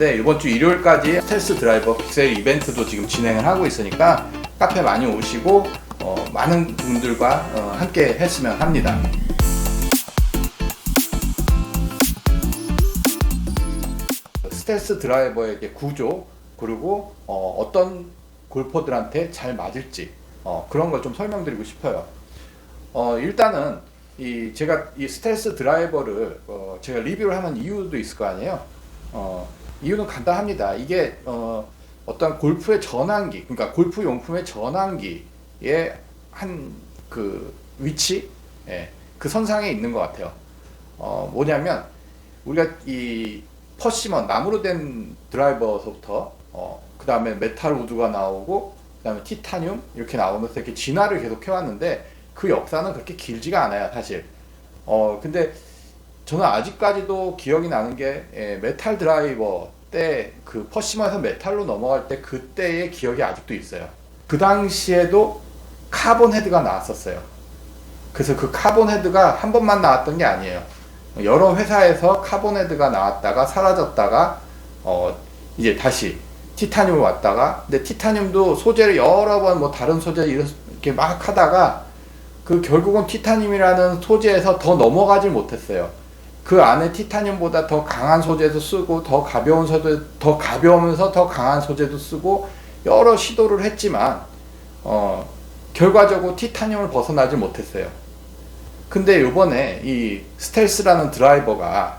네, 이번 주 일요일까지 스텔스 드라이버 픽셀 이벤트도 지금 진행을 하고 있으니까 카페 많이 오시고 어, 많은 분들과 어, 함께 했으면 합니다. 스텔스 드라이버의 구조 그리고 어, 떤 골퍼들한테 잘 맞을지 어, 그런 걸 좀 설명드리고 싶어요. 어, 일단은 이 제가 이 스텔스 드라이버를 어, 제가 리뷰를 하는 이유도 있을 거 아니에요. 어, 이유는 간단합니다. 이게 어, 어떤 골프의 전환기, 그러니까 골프 용품의 전환기의 한 그 위치, 예, 그 선상에 있는 것 같아요. 어, 뭐냐면 우리가 이 퍼시먼 나무로 된 드라이버서부터 어, 그 다음에 메탈 우드가 나오고 그 다음에 티타늄 이렇게 나오면서 이렇게 진화를 계속 해왔는데 그 역사는 그렇게 길지가 않아요 사실 어 근데 저는 아직까지도 기억이 나는 게 예, 메탈 드라이버 때 그 퍼시먼에서 메탈로 넘어갈 때 그때의 기억이 아직도 있어요. 그 당시에도 카본 헤드가 나왔었어요. 그래서 그 카본 헤드가 한 번만 나왔던 게 아니에요. 여러 회사에서 카본 헤드가 나왔다가 사라졌다가 어 이제 다시 티타늄을 왔다가 근데 티타늄도 소재를 여러 번 뭐 다른 소재 이렇게 막 하다가 그 결국은 티타늄이라는 소재에서 더 넘어가질 못했어요. 그 안에 티타늄보다 더 강한 소재도 쓰고 더 가벼운 소재 더 가벼우면서 더 강한 소재도 쓰고 여러 시도를 했지만 어 결과적으로 티타늄을 벗어나지 못했어요. 근데 요번에 이 스텔스라는 드라이버가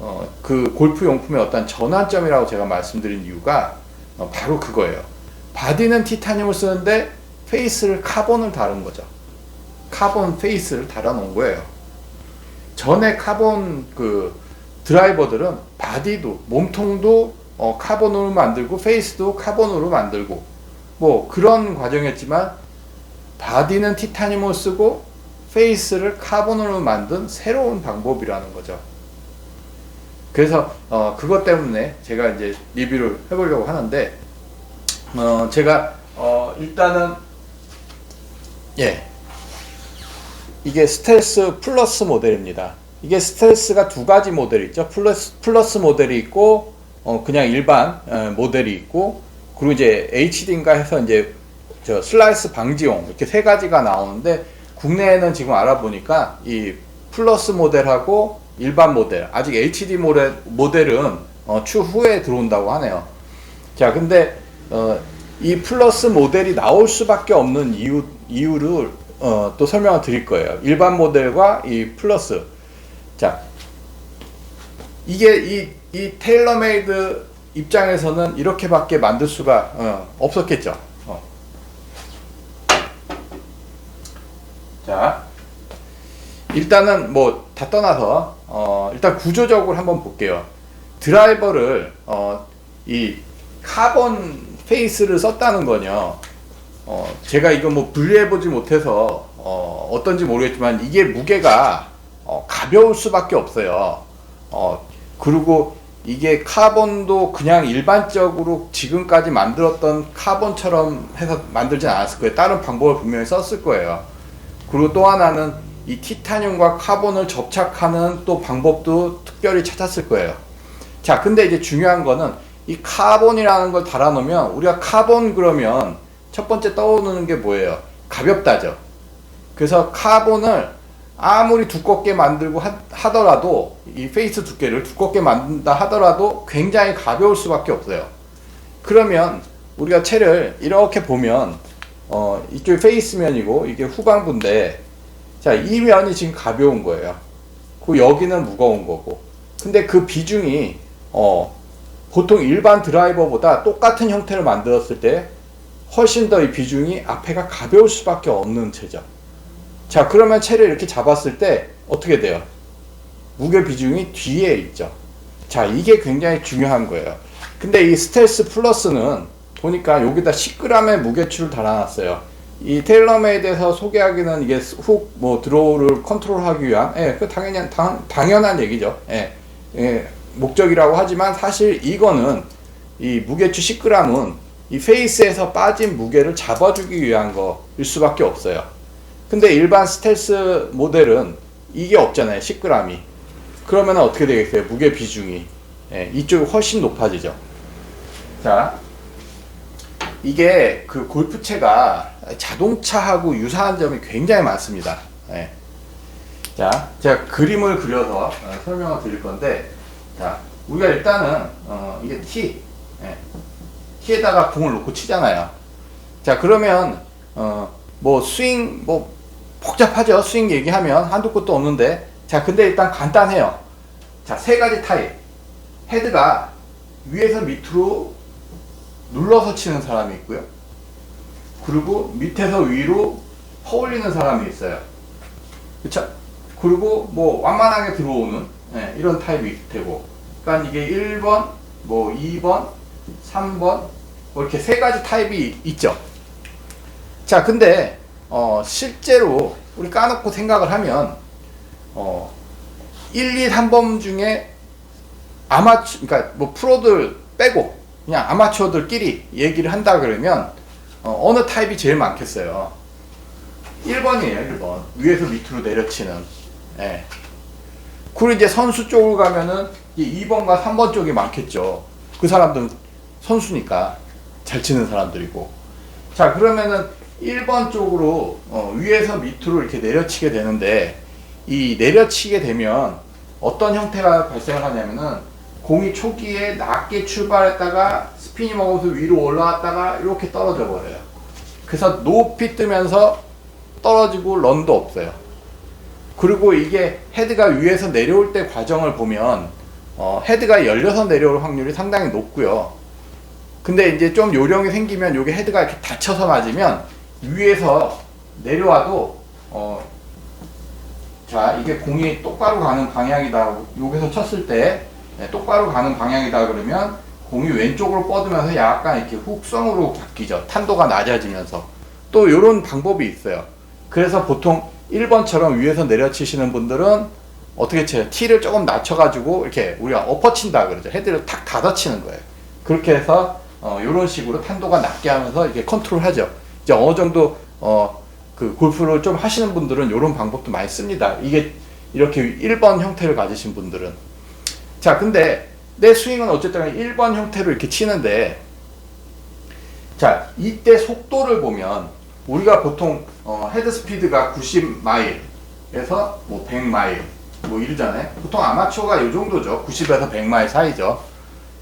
어, 그 골프 용품의 어떤 전환점이라고 제가 말씀드린 이유가 어, 바로 그거예요. 바디는 티타늄을 쓰는데 페이스를 카본을 다룬 거죠. 카본 페이스를 달아놓은 거예요. 전에 카본 그 드라이버들은 바디도 몸통도 어, 카본으로 만들고 페이스도 카본으로 만들고 뭐 그런 과정이었지만 바디는 티타늄을 쓰고 페이스를 카본으로 만든 새로운 방법이라는 거죠. 그래서 어, 그것 때문에 제가 이제 리뷰를 해보려고 하는데 어, 제가 어, 일단은 예 이게 스텔스 플러스 모델입니다. 이게 스텔스가 두 가지 모델이 있죠. 플러스 플러스 모델이 있고 어, 그냥 일반 어, 모델이 있고 그리고 이제 HD인가 해서 이제 저 슬라이스 방지용 이렇게 세 가지가 나오는데 국내에는 지금 알아보니까 이 플러스 모델하고 일반 모델 아직 HD 모델 모델은 어, 추후에 들어온다고 하네요. 자, 근데 어, 이 플러스 모델이 나올 수밖에 없는 이유 이유를 어, 또 설명을 드릴 거예요. 일반 모델과 이 플러스. 자, 이게 이, 이 테일러메이드 입장에서는 이렇게밖에 만들 수가 어, 없었겠죠. 어. 자, 일단은 뭐 다 떠나서 어, 일단 구조적으로 한번 볼게요. 드라이버를 어, 이 카본 페이스를 썼다는 거요. 어, 제가 이거 뭐 분리해 보지 못해서 어, 어떤지 모르겠지만 이게 무게가 어, 가벼울 수밖에 없어요. 어, 그리고 이게 카본도 그냥 일반적으로 지금까지 만들었던 카본처럼 해서 만들진 않았을 거예요. 다른 방법을 분명히 썼을 거예요. 그리고 또 하나는 이 티타늄과 카본을 접착하는 또 방법도 특별히 찾았을 거예요. 자, 근데 이제 중요한 거는 이 카본이라는 걸 달아놓으면 우리가 카본 그러면 첫 번째 떠오르는 게 뭐예요? 가볍다죠. 그래서 카본을 아무리 두껍게 만들고 하, 더라도이 페이스 두께를 두껍게 만든다 하더라도 굉장히 가벼울 수밖에 없어요. 그러면 우리가 채를 이렇게 보면 어, 이쪽이 페이스면이고 이게 후방부인데 자, 이 면이 지금 가벼운 거예요. 그 여기는 무거운 거고. 근데 그 비중이 어 보통 일반 드라이버보다 똑같은 형태를 만들었을 때 훨씬 더 이 비중이 앞에가 가벼울 수밖에 없는 체죠. 자, 그러면 체를 이렇게 잡았을 때 어떻게 돼요? 무게 비중이 뒤에 있죠. 자, 이게 굉장히 중요한 거예요. 근데 이 스텔스 플러스는 보니까 여기다 10g의 무게추를 달아놨어요. 이 테일러메이드에서 소개하기는 이게 훅 뭐 드로우를 컨트롤하기 위한 예, 그 당연한 당, 당연한 얘기죠. 예, 예, 목적이라고 하지만 사실 이거는 이 무게추 10g은 이 페이스에서 빠진 무게를 잡아주기 위한 거일 수밖에 없어요. 근데 일반 스텔스 모델은 이게 없잖아요. 10g이. 그러면 어떻게 되겠어요? 무게 비중이 예, 이쪽이 훨씬 높아지죠. 자, 이게 그 골프채가 자동차하고 유사한 점이 굉장히 많습니다. 예. 자, 제가 그림을 그려서 어, 설명을 드릴 건데, 자, 우리가 일단은 어, 이게 티, 예. 티에다가 공을 놓고 치잖아요. 자, 그러면 어, 뭐 스윙 뭐 복잡하죠. 스윙 얘기하면 한두 곳도 없는데, 자, 근데 일단 간단해요. 자, 세 가지 타입. 헤드가 위에서 밑으로 눌러서 치는 사람이 있고요. 그리고 밑에서 위로 퍼올리는 사람이 있어요. 그쵸? 그리고 뭐 완만하게 들어오는 예, 이런 타입이 테고. 그러니까 이게 1번, 뭐 2번, 3번 뭐 이렇게 세 가지 타입이 있죠. 자, 근데 어, 실제로 우리 까놓고 생각을 하면 어, 1, 2, 3번 중에 아마추, 그러니까 뭐 프로들 빼고 그냥 아마추어들끼리 얘기를 한다 그러면 어, 느 타입이 제일 많겠어요. 1번이에요, 1번. 위에서 밑으로 내려치는. 예. 그리고 이제 선수 쪽으로 가면은 이 2번과 3번 쪽이 많겠죠. 그 사람들은 선수니까 잘 치는 사람들이고. 자, 그러면은 1번 쪽으로 어, 위에서 밑으로 이렇게 내려치게 되는데 이 내려치게 되면 어떤 형태가 발생을 하냐면은 공이 초기에 낮게 출발했다가 스피니 먹어서 위로 올라왔다가 이렇게 떨어져 버려요. 그래서 높이 뜨면서 떨어지고 런도 없어요. 그리고 이게 헤드가 위에서 내려올 때 과정을 보면 어, 헤드가 열려서 내려올 확률이 상당히 높고요. 근데 이제 좀 요령이 생기면 이게 헤드가 이렇게 닫혀서 맞으면 위에서 내려와도 어, 자 이게 공이 똑바로 가는 방향이다. 여기서 쳤을 때 네, 똑바로 가는 방향이다 그러면 공이 왼쪽으로 뻗으면서 약간 이렇게 훅성으로 바뀌죠. 탄도가 낮아지면서 또 이런 방법이 있어요. 그래서 보통 1번처럼 위에서 내려치시는 분들은 어떻게 쳐요? 티를 조금 낮춰 가지고 이렇게 우리가 엎어친다 그러죠. 헤드를 탁 닫아치는 거예요. 그렇게 해서 어, 이런 식으로 탄도가 낮게 하면서 이렇게 컨트롤하죠. 이제 어느 정도 어, 그 골프를 좀 하시는 분들은 이런 방법도 많이 씁니다. 이게 이렇게 1번 형태를 가지신 분들은 자 근데 내 스윙은 어쨌든 1번 형태로 이렇게 치는데 자 이때 속도를 보면 우리가 보통 어, 헤드 스피드가 90마일에서 뭐 100마일 뭐 이러잖아요. 보통 아마추어가 이 정도죠. 90에서 100마일 사이죠.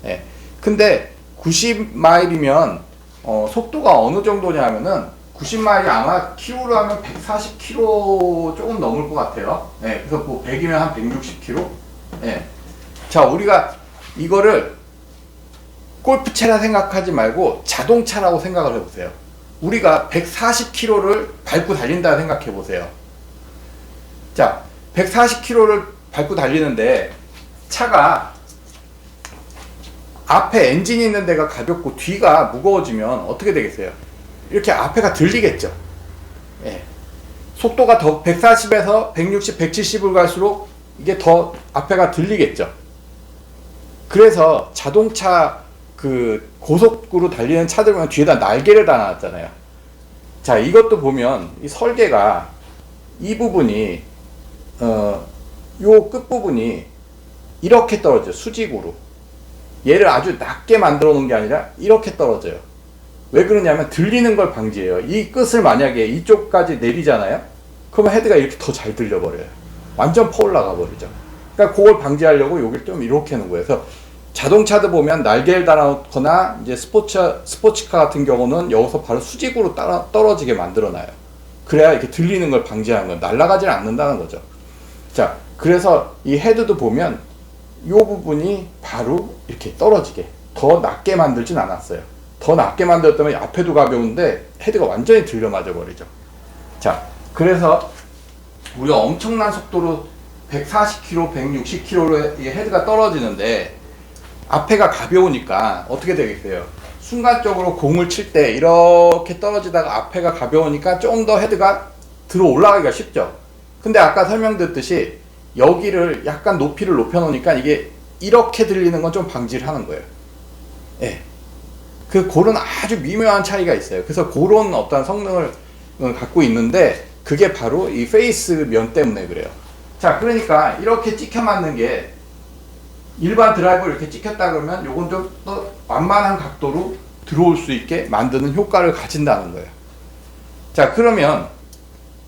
예. 근데 90마일이면 어, 속도가 어느 정도냐면은 90마일이 아마 키로로 하면 140km 조금 넘을 것 같아요. 예. 그래서 뭐 100이면 한 160km. 예. 자, 우리가 이거를 골프채라 생각하지 말고 자동차라고 생각을 해보세요. 우리가 140km를 밟고 달린다 생각해 보세요. 자, 140km를 밟고 달리는데 차가 앞에 엔진이 있는 데가 가볍고 뒤가 무거워지면 어떻게 되겠어요? 이렇게 앞에가 들리겠죠. 예. 속도가 더 140에서 160, 170을 갈수록 이게 더 앞에가 들리겠죠. 그래서 자동차 그 고속으로 달리는 차들 보면 뒤에다 날개를 달아놨잖아요. 자, 이것도 보면 이 설계가 이 부분이 어, 요 끝부분이 이렇게 떨어져요. 수직으로. 얘를 아주 낮게 만들어 놓은 게 아니라 이렇게 떨어져요. 왜 그러냐면 들리는 걸 방지해요. 이 끝을 만약에 이쪽까지 내리잖아요. 그러면 헤드가 이렇게 더 잘 들려버려요. 완전 퍼 올라가 버리죠. 그러니까 그걸 방지하려고 여기를 좀 이렇게 하는 거예요. 그래서 자동차도 보면 날개를 달아놓거나 이제 스포츠 스포츠카 같은 경우는 여기서 바로 수직으로 따라, 떨어지게 만들어놔요. 그래야 이렇게 들리는 걸 방지하는 거예요. 날아가질 않는다는 거죠. 자, 그래서 이 헤드도 보면 이 부분이 바로 이렇게 떨어지게 더 낮게 만들진 않았어요. 더 낮게 만들었다면 앞에도 가벼운데 헤드가 완전히 들려 맞아 버리죠. 자, 그래서 우리가 엄청난 속도로 140km, 160km로 헤드가 떨어지는데 앞에가 가벼우니까 어떻게 되겠어요? 순간적으로 공을 칠 때 이렇게 떨어지다가 앞에가 가벼우니까 좀 더 헤드가 들어 올라가기가 쉽죠. 근데 아까 설명드렸듯이 여기를 약간 높이를 높여 놓으니까 이게 이렇게 들리는 건 좀 방지를 하는 거예요. 예. 그 그런 아주 미묘한 차이가 있어요. 그래서 그런 어떤 성능을 갖고 있는데 그게 바로 이 페이스 면 때문에 그래요. 자, 그러니까 이렇게 찍혀 맞는 게 일반 드라이버를 이렇게 찍혔다 그러면 요건 좀 더 완만한 각도로 들어올 수 있게 만드는 효과를 가진다는 거예요. 자 그러면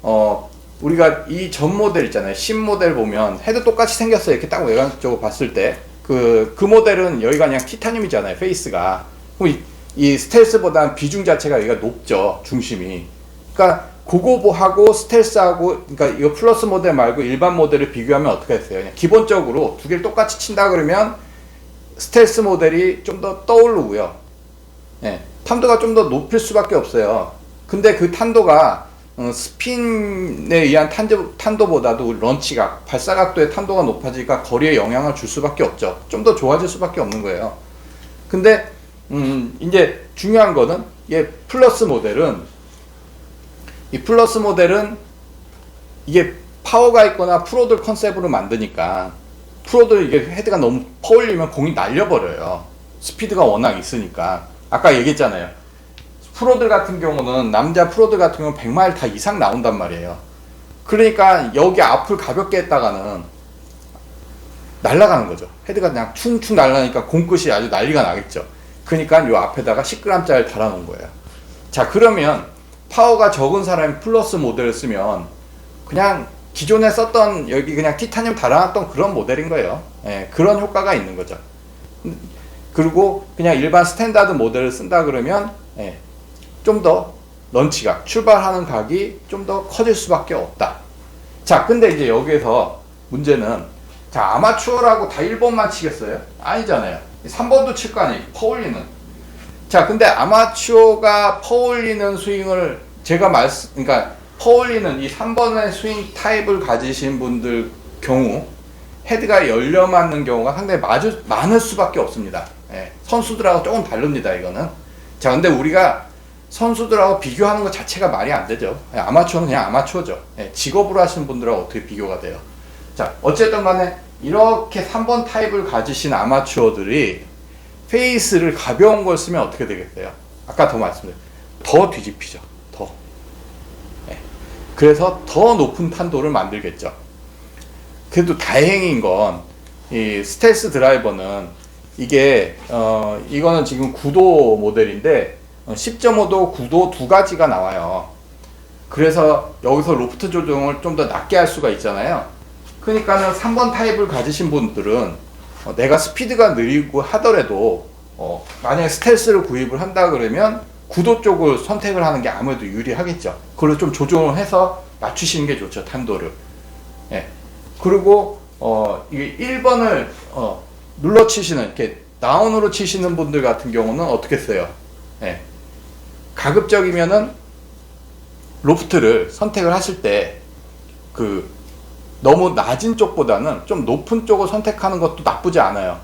어 우리가 이 전 모델 있잖아요. 신 모델 보면 헤드 똑같이 생겼어요. 이렇게 딱 외관적으로 봤을 때 그 그 모델은 여기가 그냥 티타늄이잖아요. 페이스가 이, 이 스텔스보다는 비중 자체가 여기가 높죠. 중심이. 그러니까 고고보하고 스텔스하고 그러니까 이거 플러스 모델 말고 일반 모델을 비교하면 어떻게 했어요? 그냥 기본적으로 두 개를 똑같이 친다 그러면 스텔스 모델이 좀 더 떠오르고요. 예, 탄도가 좀 더 높을 수밖에 없어요. 근데 그 탄도가 어, 스핀에 의한 탄도, 탄도 보다도 런치각, 발사각도의 탄도가 높아지니까 거리에 영향을 줄 수밖에 없죠. 좀 더 좋아질 수밖에 없는 거예요. 근데 음, 이제 중요한 거는 얘 플러스 모델은 이 플러스 모델은 이게 파워가 있거나 프로들 컨셉으로 만드니까 프로들 이게 헤드가 너무 퍼올리면 공이 날려버려요. 스피드가 워낙 있으니까. 아까 얘기했잖아요. 프로들 같은 경우는 남자 프로들 같은 경우는 100마일 다 이상 나온단 말이에요. 그러니까 여기 앞을 가볍게 했다가는 날아가는 거죠. 헤드가 그냥 퉁퉁 날아가니까 공끝이 아주 난리가 나겠죠. 그러니까 요 앞에다가 10g짜리 달아놓은 거예요. 자 그러면 파워가 적은 사람이 플러스 모델을 쓰면 그냥 기존에 썼던 여기 그냥 티타늄 달아놨던 그런 모델인 거예요. 예, 그런 효과가 있는 거죠. 그리고 그냥 일반 스탠다드 모델을 쓴다 그러면 예, 좀 더 런치각 출발하는 각이 좀 더 커질 수밖에 없다. 자, 근데 이제 여기에서 문제는 자 아마추어라고 다 1번만 치겠어요? 아니잖아요. 3번도 칠 거 아니에요. 퍼올리는. 자, 근데 아마추어가 퍼올리는 스윙을 제가 말씀, 그러니까 퍼올리는 이 3번의 스윙 타입을 가지신 분들 경우 헤드가 열려 맞는 경우가 상당히 마주, 많을 수밖에 없습니다. 예, 선수들하고 조금 다릅니다, 이거는. 자, 근데 우리가 선수들하고 비교하는 것 자체가 말이 안 되죠. 예, 아마추어는 그냥 아마추어죠. 예, 직업으로 하시는 분들하고 어떻게 비교가 돼요. 자, 어쨌든 간에 이렇게 3번 타입을 가지신 아마추어들이 페이스를 가벼운 걸 쓰면 어떻게 되겠어요? 아까 더 말씀드렸죠. 더 뒤집히죠. 더. 예. 그래서 더 높은 탄도를 만들겠죠. 그래도 다행인 건, 이 스텔스 드라이버는 이게, 어, 이거는 지금 9도 모델인데, 어, 10.5도, 9도 두 가지가 나와요. 그래서 여기서 로프트 조정을 좀 더 낮게 할 수가 있잖아요. 그러니까는 3번 타입을 가지신 분들은 어, 내가 스피드가 느리고 하더라도 어, 만약에 스텔스를 구입을 한다 그러면 9도 쪽을 선택을 하는 게 아무래도 유리하겠죠. 그걸 좀 조정을 해서 맞추시는 게 좋죠, 탄도를. 예. 그리고 어, 이게 1번을 어, 눌러 치시는 이렇게 다운으로 치시는 분들 같은 경우는 어떻게 써요? 예. 가급적이면은 로프트를 선택을 하실 때 그 너무 낮은 쪽보다는 좀 높은 쪽을 선택하는 것도 나쁘지 않아요.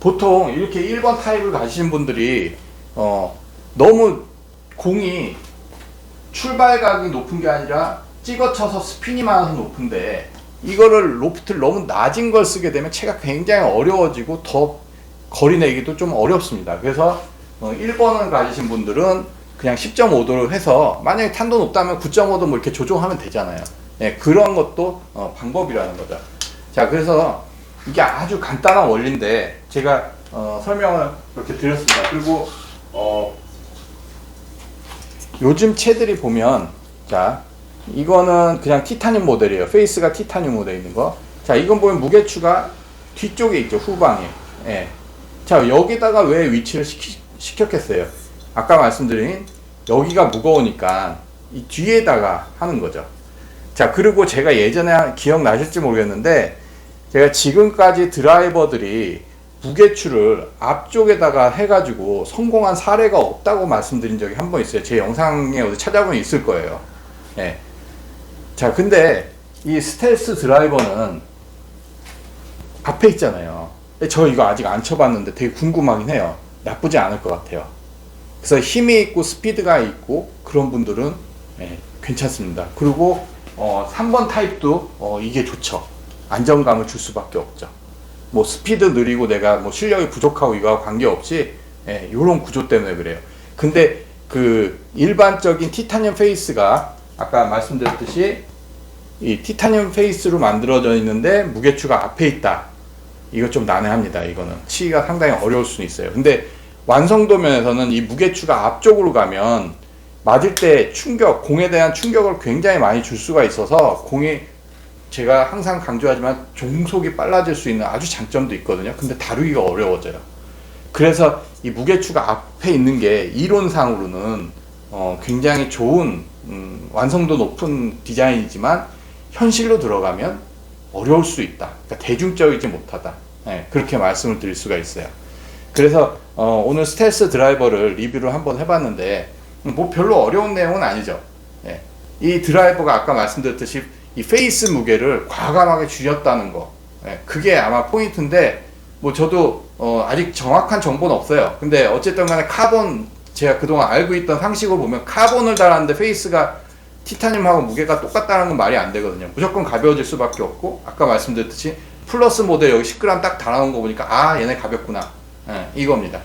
보통 이렇게 1번 타입을 가지신 분들이 어 너무 공이 출발각이 높은 게 아니라 찍어쳐서 스핀이 많아서 높은데 이거를 로프트를 너무 낮은 걸 쓰게 되면 채가 굉장히 어려워지고 더 거리 내기도 좀 어렵습니다. 그래서 어 1번을 가지신 분들은 그냥 10.5도를 해서 만약에 탄도 높다면 9.5도 뭐 이렇게 조정하면 되잖아요. 예, 그런 것도 어, 방법이라는 거죠. 자, 그래서 이게 아주 간단한 원리인데 제가 어, 설명을 이렇게 드렸습니다. 그리고 어, 요즘 채들이 보면 자 이거는 그냥 티타늄 모델이에요. 페이스가 티타늄 모델 있는 거. 자, 이건 보면 무게추가 뒤쪽에 있죠. 후방에. 예. 자, 여기다가 왜 위치를 시키, 시켰겠어요? 아까 말씀드린 여기가 무거우니까 이 뒤에다가 하는 거죠. 자, 그리고 제가 예전에 기억나실지 모르겠는데 제가 지금까지 드라이버들이 무게추를 앞쪽에다가 해가지고 성공한 사례가 없다고 말씀드린 적이 한 번 있어요. 제 영상에 어디 찾아보면 있을 거예요. 예. 자, 근데 이 스텔스 드라이버는 앞에 있잖아요. 저 이거 아직 안 쳐봤는데 되게 궁금하긴 해요. 나쁘지 않을 것 같아요. 그래서 힘이 있고 스피드가 있고 그런 분들은 예, 괜찮습니다. 그리고 어, 3번 타입도 어, 이게 좋죠. 안정감을 줄 수밖에 없죠. 뭐 스피드 느리고 내가 뭐 실력이 부족하고 이거와 관계없이 예, 이런 구조 때문에 그래요. 근데 그 일반적인 티타늄 페이스가 아까 말씀드렸듯이 이 티타늄 페이스로 만들어져 있는데 무게추가 앞에 있다. 이거 좀 난해합니다. 이거는 치기가 상당히 어려울 수는 있어요. 근데 완성도 면에서는 이 무게추가 앞쪽으로 가면 맞을 때 충격, 공에 대한 충격을 굉장히 많이 줄 수가 있어서 공이 제가 항상 강조하지만 종속이 빨라질 수 있는 아주 장점도 있거든요. 근데 다루기가 어려워져요. 그래서 이 무게추가 앞에 있는 게 이론상으로는 어, 굉장히 좋은 음, 완성도 높은 디자인이지만 현실로 들어가면 어려울 수 있다. 그러니까 대중적이지 못하다. 예, 그렇게 말씀을 드릴 수가 있어요. 그래서 어, 오늘 스텔스 드라이버를 리뷰를 한번 해봤는데 음, 뭐 별로 어려운 내용은 아니죠. 예. 이 드라이버가 아까 말씀드렸듯이 이 페이스 무게를 과감하게 줄였다는 거. 예, 그게 아마 포인트인데 뭐 저도 어, 아직 정확한 정보는 없어요. 근데 어쨌든 간에 카본 제가 그동안 알고 있던 상식으로 보면 카본을 달았는데 페이스가 티타늄하고 무게가 똑같다는 건 말이 안 되거든요. 무조건 가벼워질 수밖에 없고 아까 말씀드렸듯이 플러스 모델 여기 10g 딱 달아놓은 거 보니까 아 얘네 가볍구나. 예, 이겁니다.